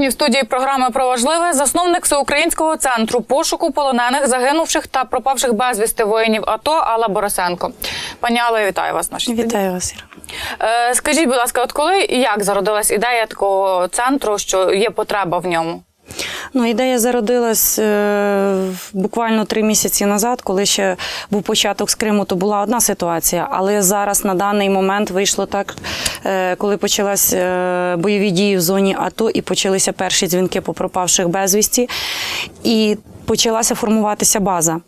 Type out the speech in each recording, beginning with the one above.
Сьогодні в студії програми про важливе засновник всеукраїнського центру пошуку полонених, загинувших та пропавших безвісти воїнів АТО Алла Борисенко. Пані Алло, вітаю вас. Наші. Вітаю вас, Іра. Е, скажіть, будь ласка, от коли і як зародилась ідея такого центру, що є потреба в ньому? Ну, ідея зародилась е, буквально три місяці назад, коли ще був початок з Криму, то була одна ситуація. Але зараз на даний момент вийшло так, е, коли почалась е, бойові дії в зоні АТО і почалися перші дзвінки по пропавших безвісті. І почалася формуватися база.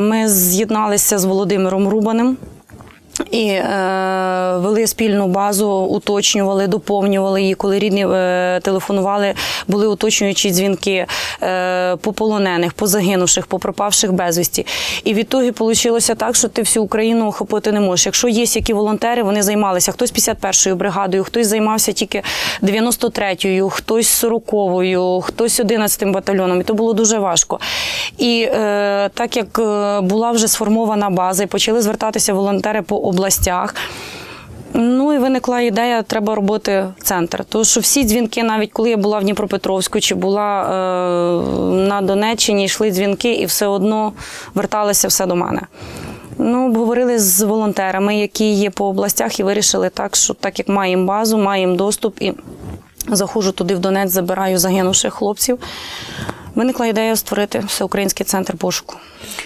Ми з'єдналися з Володимиром Рубаним. І е, вели спільну базу, уточнювали, доповнювали її. Коли рідні е, телефонували, були уточнюючі дзвінки е, по полонених, по загинувших, по пропавших безвісті. І відтоді вийшло так, що ти всю Україну охопити не можеш. Якщо є які волонтери, вони займалися. Хтось 51-ю бригадою, хтось займався тільки 93-ю, хтось 40-ю, хтось 11-м батальйоном. І то було дуже важко. І е, так як е, була вже сформована база, і почали звертатися волонтери по областях. Ну і виникла ідея, треба робити центр. Тому що всі дзвінки, навіть коли я була в Дніпропетровську чи була е, на Донеччині, йшли дзвінки, і все одно верталося все до мене. Ну, обговорили з волонтерами, які є по областях, і вирішили так, що так як маємо базу, маємо доступ і заходжу туди в Донець, забираю загинувших хлопців. Виникла ідея створити всеукраїнський центр пошуку.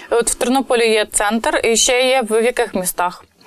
От в Тернополі є центр, і ще є в яких містах?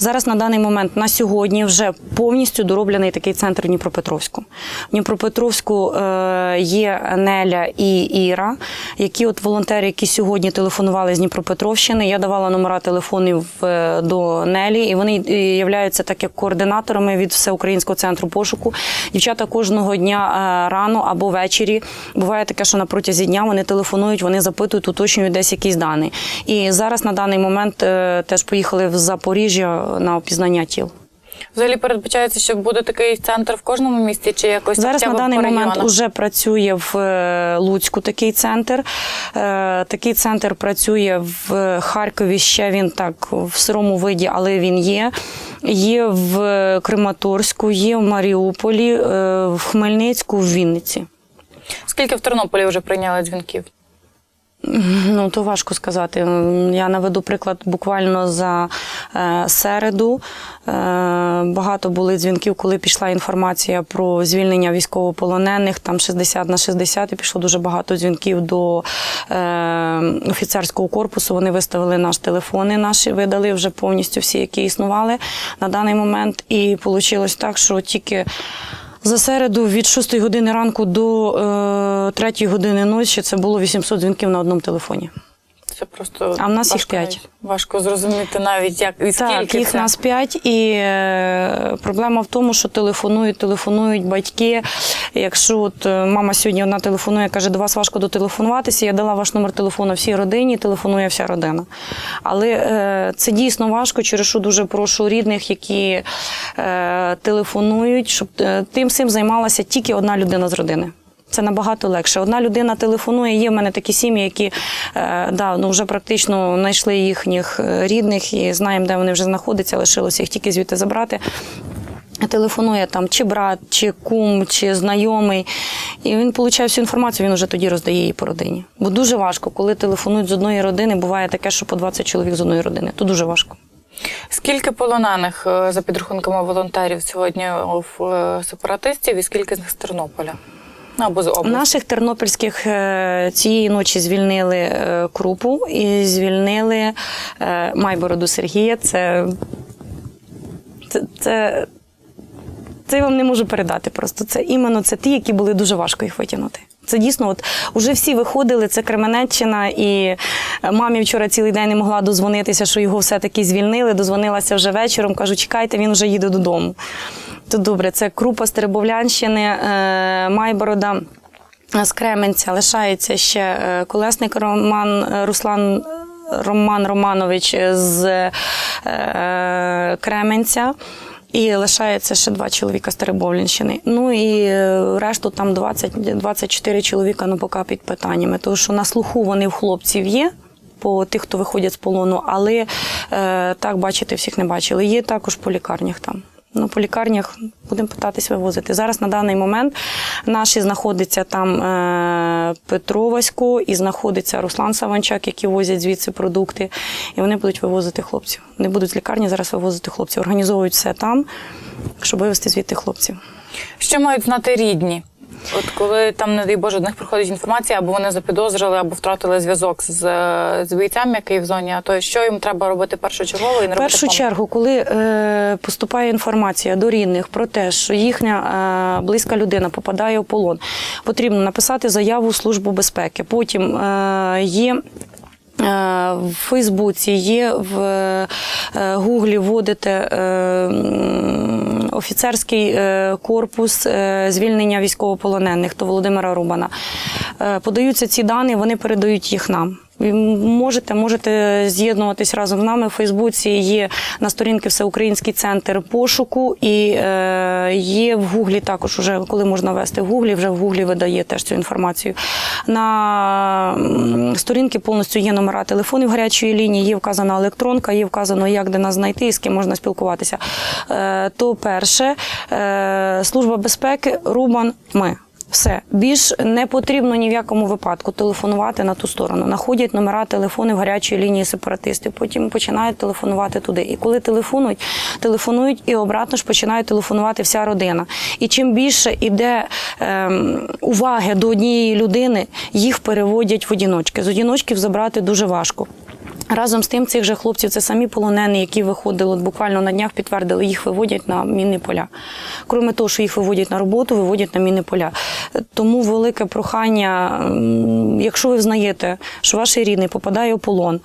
Зараз на даний момент на сьогодні вже повністю дороблений такий центр Дніпропетровську. В Дніпропетровську е, є Неля і Іра, які от волонтери, які сьогодні телефонували з Дніпропетровщини. Я давала номера телефонів е, до Нелі, і вони е, являються так як координаторами від всеукраїнського центру пошуку. Дівчата кожного дня рано або ввечері. Буває таке, що на протязі дня вони телефонують, вони запитують, уточнюють десь якісь дані. І зараз на даний момент теж поїхали в Запоріжжя на опізнання тіл. Взагалі передбачається, що буде такий центр в кожному місті, чи якось Зараз на даний момент уже працює в е, Луцьку такий центр. Е, Такий центр працює в Харкові. Ще він так в сирому виді, але він є. Є в Краматорську, є в Маріуполі, е, в Хмельницьку, в Вінниці. Скільки в Тернополі вже прийняли дзвінків? Ну, то важко сказати. Я наведу приклад буквально за середу. Е, багато були дзвінків, коли пішла інформація про звільнення військовополонених, там 60 на 60, і пішло дуже багато дзвінків до е, офіцерського корпусу. Вони виставили наші телефони, наші видали вже повністю всі, які існували на даний момент. І вийшло так, що тільки. За середу від 6 години ранку до е, 3 години ночі це було 800 дзвінків на одному телефоні. Це просто А в нас їх важко п'ять. Важко зрозуміти навіть як і скільки Так, їх це. нас п'ять, і е, проблема в тому, що телефонують, телефонують батьки. Якщо от е, мама сьогодні одна телефонує, каже, до вас важко дотелефонуватися, я дала ваш номер телефону всій родині, телефонує вся родина. Але е, це дійсно важко, через що дуже прошу рідних, які е, телефонують, щоб е, тим всім займалася тільки одна людина з родини. Це набагато легше. Одна людина телефонує. Є в мене такі сім'ї, які е, да, ну вже практично знайшли їхніх е, рідних і знаємо, де вони вже знаходяться. Лишилося їх тільки звідти забрати. Телефонує там чи брат, чи кум, чи знайомий. І він получає всю інформацію, він вже тоді роздає її по родині. Бо дуже важко, коли телефонують з одної родини, буває таке, що по 20 чоловік з одної родини. То дуже важко. Скільки полонених е, за підрахунками волонтерів сьогодні в сепаратистів, і скільки з них з Тернополя? Або з? Наших тернопільських е, цієї ночі звільнили е, крупу і звільнили е, Майбороду Сергія. Це, це, це, це я вам не можу передати. Просто це іменно це ті, які були дуже важко їх витягнути. Це дійсно, от уже всі виходили. Це Кременеччина, і мамі вчора цілий день не могла дозвонитися, що його все-таки звільнили. Дозвонилася вже вечором. Кажу, чекайте, він вже їде додому. То добре, це крупа з Теребовлянщини, е, Майборода. З Кременця лишається ще е, колесник Роман е, Руслан Роман Романович з е, Кременця. І лишається ще два чоловіка з Теребовлянщини. Ну і е, решту там 20, 24 чоловіка, ну поки під питаннями. Тому що на слуху вони в хлопців є. По тих, хто виходять з полону, але е, так бачити всіх не бачили. Є також по лікарнях там. Ну, по лікарнях будемо питатись вивозити. Зараз на даний момент наші знаходиться там е, Петро Васько і знаходиться Руслан Саванчак, які возять звідси продукти. І вони будуть вивозити хлопців. Вони будуть з лікарні зараз вивозити хлопців. Організовують все там, щоб вивезти звідти хлопців. Що мають знати рідні? От коли там, не дай Боже, до них приходить інформація, або вони запідозрили, або втратили зв'язок з, е, з бійцем, який в зоні АТО, що їм треба робити першочергово і не робити першу помилок? чергу, коли е, поступає інформація до рідних про те, що їхня е, близька людина попадає в полон, потрібно написати заяву в службу безпеки. Потім е, є. е, В Фейсбуці є в е, Гуглі вводите офіцерський е, корпус е, звільнення військовополонених то Володимира Рубана. Е, Подаються ці дані, вони передають їх нам. Можете, можете з'єднуватись разом з нами. В Фейсбуці є на сторінки Всеукраїнський центр пошуку і е, є в Гуглі також, уже коли можна ввести в Гуглі, вже в Гуглі видає теж цю інформацію. На сторінки повністю є номера телефонів гарячої лінії, є вказана електронка, є вказано, як де нас знайти і з ким можна спілкуватися. Е, то перше, е, служба безпеки, Рубан, ми. Все більш не потрібно ні в якому випадку телефонувати на ту сторону. Находять номера телефонів гарячої лінії сепаратистів. Потім починають телефонувати туди. І коли телефонують, телефонують і обратно ж починає телефонувати вся родина. І чим більше іде ем, уваги до однієї людини, їх переводять в одіночки. З одіночків забрати дуже важко. Разом з тим, цих же хлопців це самі полонені, які виходили буквально на днях, підтвердили, їх виводять на мінні поля. Кроме того, що їх виводять на роботу, виводять на мінні поля. Тому велике прохання, якщо ви взнаєте, що ваш рідний попадає у полон.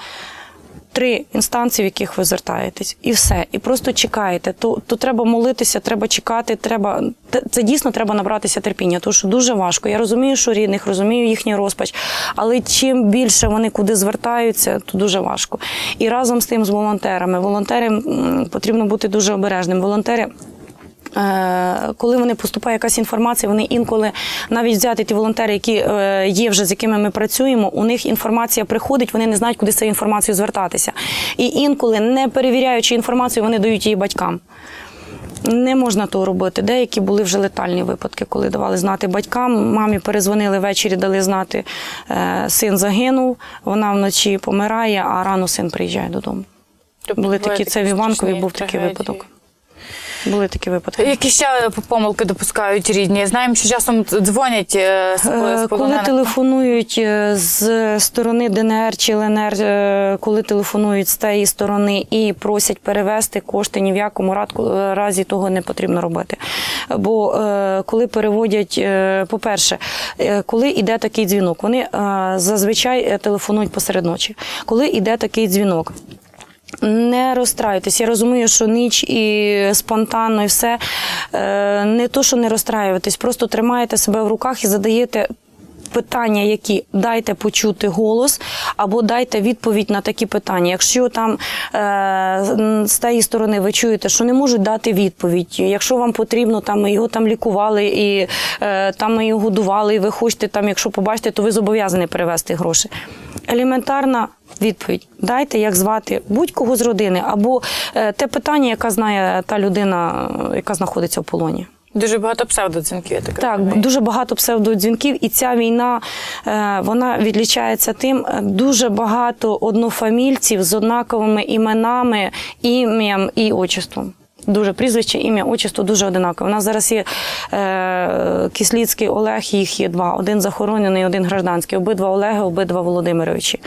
Три інстанції, в яких ви звертаєтесь, і все, і просто чекаєте. То, то треба молитися, треба чекати. Треба це дійсно треба набратися терпіння, тому що дуже важко. Я розумію, що рідних, розумію їхній розпач, але чим більше вони куди звертаються, то дуже важко. І разом з тим з волонтерами. Волонтери потрібно бути дуже обережним. Волонтери. Е, Коли вони поступає якась інформація, вони інколи навіть взяти ті волонтери, які е, є вже з якими ми працюємо, у них інформація приходить, вони не знають, куди з цією інформацією звертатися. І інколи, не перевіряючи інформацію, вони дають її батькам. Не можна того робити. Деякі були вже летальні випадки, коли давали знати батькам. Мамі перезвонили ввечері, дали знати, е, син загинув, вона вночі помирає, а рано син приїжджає додому. Тобто Були бувають такі, це в Іванкові був такий випадок. Були такі випадки. Які ще помилки допускають рідні? Знаємо, що часом дзвонять е, з Е, Коли телефонують е, з сторони ДНР чи ЛНР, е, коли телефонують з тієї сторони і просять перевести кошти, ні в якому е, разі того не потрібно робити. Бо е, коли переводять, е, по-перше, е, коли йде такий дзвінок, вони е, зазвичай е, телефонують посеред ночі. Коли йде такий дзвінок, не розстраюйтесь. Я розумію, що ніч і спонтанно, і все. Е, Не то, що не розстраюватись, просто тримаєте себе в руках і задаєте. Питання, які дайте почути голос, або дайте відповідь на такі питання. Якщо там е, з тієї сторони ви чуєте, що не можуть дати відповідь, якщо вам потрібно, там ми його там лікували і е, там ми його годували, і ви хочете там, якщо побачите, то ви зобов'язані перевести гроші. Елементарна відповідь. Дайте, як звати будь-кого з родини, або е, те питання, яке знає та людина, яка знаходиться в полоні. Дуже багато псевдодзвінків, я так Так, дуже багато псевдодзвінків, і ця війна е, вона відлічається тим. е, Дуже багато однофамільців з однаковими іменами, ім'ям і отчеством. Дуже прізвище, ім'я, отчество дуже одинакове. У нас зараз є е, Кисліцький Олег, їх є два: один захоронений, один гражданський. Обидва Олеги, обидва Володимировичі.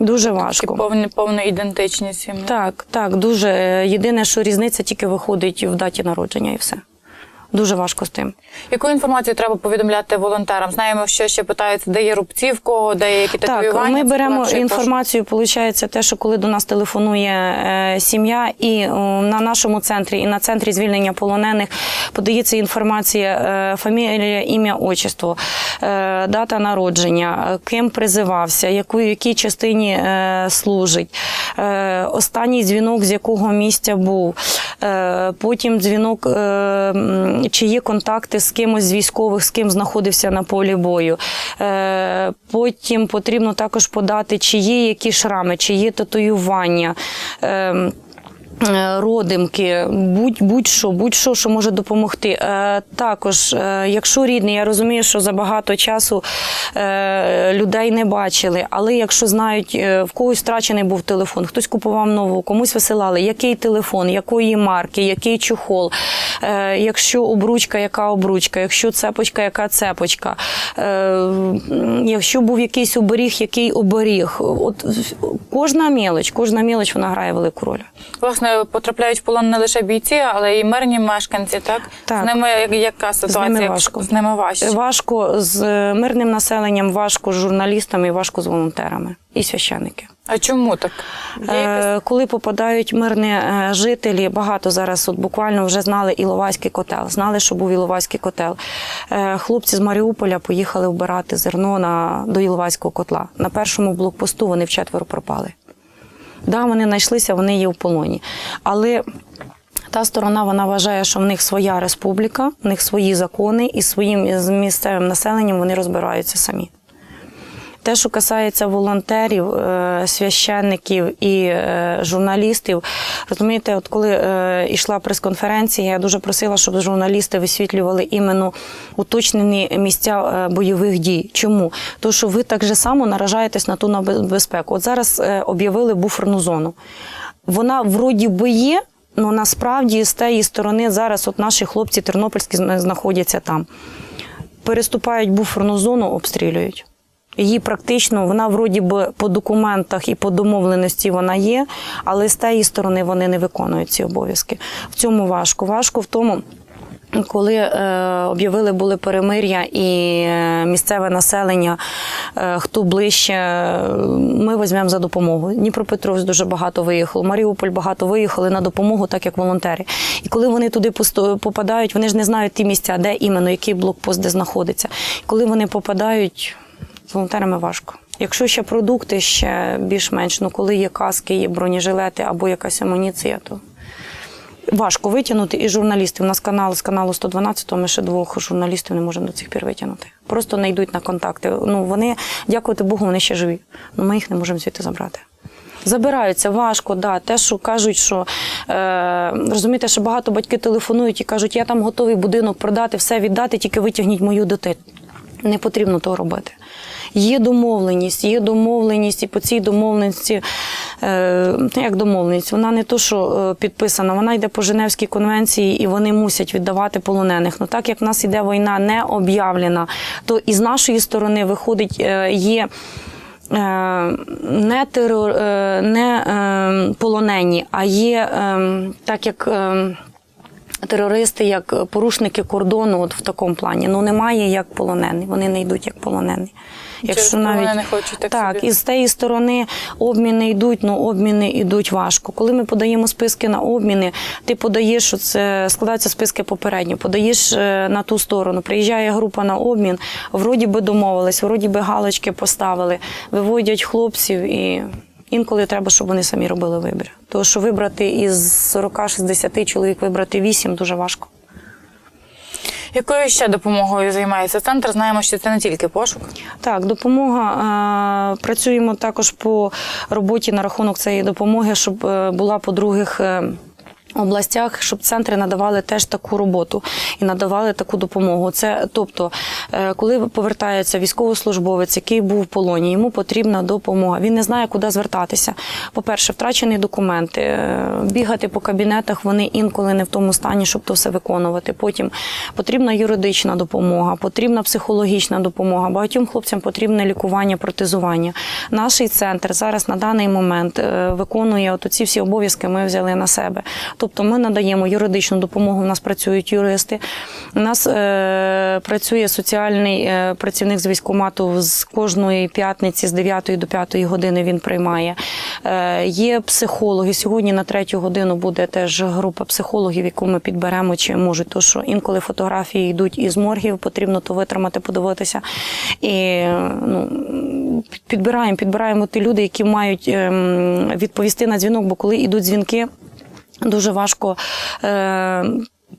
Дуже Такі важко. повні, повна ідентичність. Так, так, дуже. Е, Єдине, що різниця тільки виходить в даті народження, і все. Дуже важко з тим. Яку інформацію треба повідомляти волонтерам? Знаємо, що ще питаються, де є рубці, в кого, де є які татуювання. Так, ми беремо інформацію. Виходить, те, що коли до нас телефонує е, сім'я, і о, на нашому центрі, і на центрі звільнення полонених подається інформація: е, фамілія, ім'я, отчество, е, дата народження, е, ким призивався, яку якій частині е, служить, е, останній дзвінок з якого місця був. Е, Потім дзвінок, е, чи є контакти з кимось з військових, з ким знаходився на полі бою. Е, Потім потрібно також подати, чи є які шрами, чи є татуювання. Е, родимки, будь, будь-що, що може допомогти. Е, також, е, якщо рідний, я розумію, що за багато часу людей не бачили, але якщо знають, в когось втрачений був телефон, хтось купував нову, комусь висилали, який телефон, якої марки, який чохол, е, якщо обручка, яка обручка, якщо цепочка, яка цепочка, якщо був якийсь оберіг, який оберіг. От кожна мілоч, кожна мілоч вона грає велику роль. Власне, потрапляють в полон не лише бійці, але й мирні мешканці, так? Так. З ними як- яка ситуація? ними важко. З ними важче. Важко з мирним населенням, важко з журналістами, важко з волонтерами і священники. А чому так? Є Е, Коли попадають мирні е, жителі, багато зараз от буквально вже знали Іловайський котел, знали, що був Іловайський котел. Е, Хлопці з Маріуполя поїхали вбирати зерно на, до Іловайського котла. На першому блокпосту вони вчетверо пропали. Да, вони знайшлися, вони є в полоні. Але та сторона вона вважає, що в них своя республіка, в них свої закони, і своїм місцевим населенням вони розбираються самі. Те, що касається волонтерів, е, священників і е, журналістів, розумієте, от коли е, йшла прес-конференція, я дуже просила, щоб журналісти висвітлювали іменно уточнені місця бойових дій. Чому? Тому що ви так же само наражаєтесь на ту небезпеку. От зараз об'явили буферну зону. Вона вроді би є, але насправді з тієї сторони зараз от наші хлопці тернопільські знаходяться там. Переступають буферну зону, обстрілюють. Її практично, вона вроді би по документах і по домовленості вона є, але з тієї сторони вони не виконують ці обов'язки. В цьому важко. Важко в тому. Коли е, об'явили були перемир'я і е, місцеве населення, е, хто ближче, ми візьмемо за допомогу. Дніпропетровськ дуже багато виїхало, Маріуполь багато виїхали на допомогу, так як волонтери. І коли вони туди попадають, вони ж не знають ті місця, де іменно, який блокпост де знаходиться. І коли вони попадають, з волонтерами важко. Якщо ще продукти, ще більш-менш, ну коли є каски, є бронежилети або якась амуніція, то важко витягнути. І журналістів. У нас канал з каналу 112, ми ще двох журналістів не можемо до цих пір витягнути. Просто не йдуть на контакти. Ну вони, дякувати Богу, вони ще живі. Ну ми їх не можемо звідти забрати. Забираються важко, да. Те, що кажуть, що е, розумієте, що багато батьки телефонують і кажуть, я там готовий будинок продати, все віддати, тільки витягніть мою дитину. Не потрібно того робити. Є домовленість, є домовленість, і по цій домовленості, е, ну, як домовленість, вона не то, що е, підписана, вона йде по Женевській конвенції, і вони мусять віддавати полонених. Ну так як в нас іде війна не об'явлена, то і з нашої сторони виходить, е, є. е, Не, терор, е, не полонені, а є так як терористи, як порушники кордону, от в такому плані. Ну немає як полонений. Вони не йдуть як полонені. Через полонених хочуть так так, собі. і з тієї сторони обміни йдуть, ну обміни йдуть важко. Коли ми подаємо списки на обміни, ти подаєш, що це складаються списки попередньо, подаєш е, на ту сторону. Приїжджає група на обмін, вроді би домовились, вроді би галочки поставили, виводять хлопців і. Інколи треба, щоб вони самі робили вибір. Тому що вибрати із 40-60 чоловік вибрати 8 дуже важко. Якою ще допомогою займається центр? Знаємо, що це не тільки пошук. Так, допомога. е, Працюємо також по роботі на рахунок цієї допомоги, щоб е, була по других. Областях, щоб центри надавали теж таку роботу і надавали таку допомогу. Це тобто, е, коли повертається військовослужбовець, який був в полоні, йому потрібна допомога. Він не знає, куди звертатися. По-перше, втрачені документи, е, бігати по кабінетах вони інколи не в тому стані, щоб то все виконувати. Потім потрібна юридична допомога, потрібна психологічна допомога. Багатьом хлопцям потрібне лікування, протезування. Наш центр зараз на даний момент е, виконує от ці всі обов'язки. Ми взяли на себе. Тобто ми надаємо юридичну допомогу. У нас працюють юристи. У нас е, працює соціальний е, працівник з військкомату з кожної п'ятниці з 9 до 5 години він приймає. Е, є психологи. Сьогодні на третю годину буде теж група психологів, яку ми підберемо чи можуть. То що інколи фотографії йдуть із моргів, потрібно то витримати, подивитися. І ну, підбираємо, підбираємо ті люди, які мають ем, відповісти на дзвінок, бо коли йдуть дзвінки. Дуже важко. Е,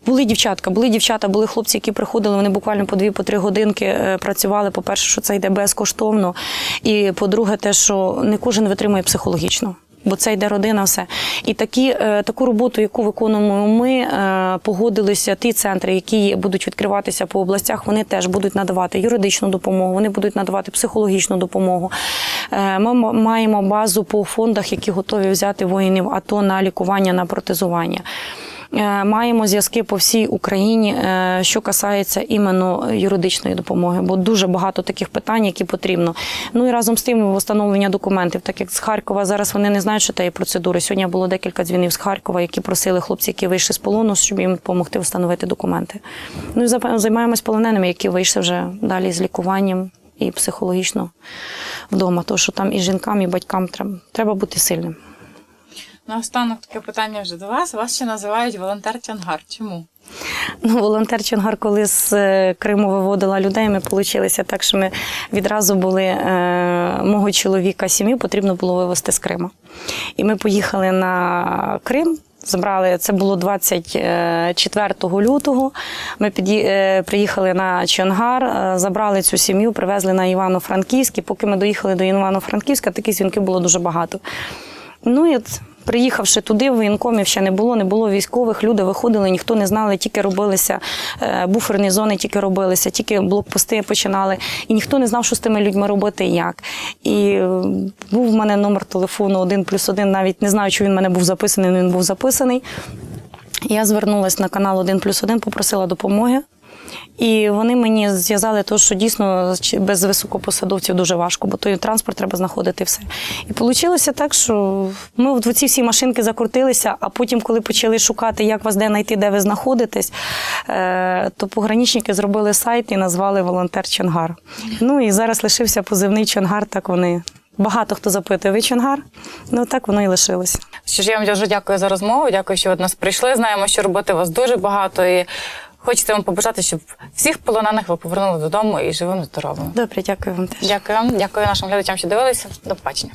були дівчатка, були дівчата, були хлопці, які приходили, вони буквально по дві, по три годинки е, працювали. По-перше, що це йде безкоштовно. І по-друге, те, що не кожен витримує психологічно. бо це йде родина, все. І такі, е, таку роботу, яку виконуємо ми, е, погодилися ті центри, які будуть відкриватися по областях, вони теж будуть надавати юридичну допомогу, вони будуть надавати психологічну допомогу. Е, Ми маємо базу по фондах, які готові взяти воїнів АТО на лікування, на протезування. Е, Маємо зв'язки по всій Україні, е, що касається іменно юридичної допомоги, бо дуже багато таких питань, які потрібно. Ну і разом з тим встановлення документів, так як з Харкова зараз вони не знають, що тієї процедури. Сьогодні було декілька дзвінів з Харкова, які просили хлопці, які вийшли з полону, щоб їм допомогти встановити документи. Ну і займаємось полоненими, які вийшли вже далі з лікуванням і психологічно вдома. Тому що там і жінкам, і батькам треба, треба бути сильним. Наостанок таке питання вже до вас. Вас ще називають волонтер Тянгар. Чому? Ну, волонтер Чонгар, коли з е, Криму виводила людей, ми получилися так, що ми відразу були е, мого чоловіка сім'ю потрібно було вивезти з Криму. І ми поїхали на Крим. Забрали це було 24 лютого. Ми е, приїхали на Чонгар, е, забрали цю сім'ю, привезли на Івано-Франківськ. І поки ми доїхали до Івано-Франківська, таких дзвінків було дуже багато. Ну і от, приїхавши туди, воєнкомів ще не було, не було військових. Люди виходили, ніхто не знали, тільки робилися е, буферні зони, тільки робилися, тільки блокпости починали. І ніхто не знав, що з тими людьми робити і як. І е, був в мене номер телефону один плюс один, навіть не знаю, чи він в мене був записаний, він був записаний. Я звернулася на канал 1 плюс 1, попросила допомоги. І вони мені зв'язали те, що дійсно без високопосадовців дуже важко, бо той транспорт треба знаходити все. І вийшло так, що ми в ці всі машинки закрутилися, а потім, коли почали шукати, як вас де знайти, де ви знаходитесь, е, то пограничники зробили сайт і назвали волонтер Чонгар. Ну і зараз лишився позивний Чонгар, так вони. Багато хто запитує, ви Чонгар? Ну так воно і лишилося. Що ж я вам дуже дякую за розмову. Дякую, що ви до нас прийшли. Знаємо, що роботи у вас дуже багато. І хочеться вам побажати, щоб всіх полонених ви повернули додому і живими здоровими. Добре, дякую вам теж. Дякую вам, дякую нашим глядачам, що дивилися. До побачення.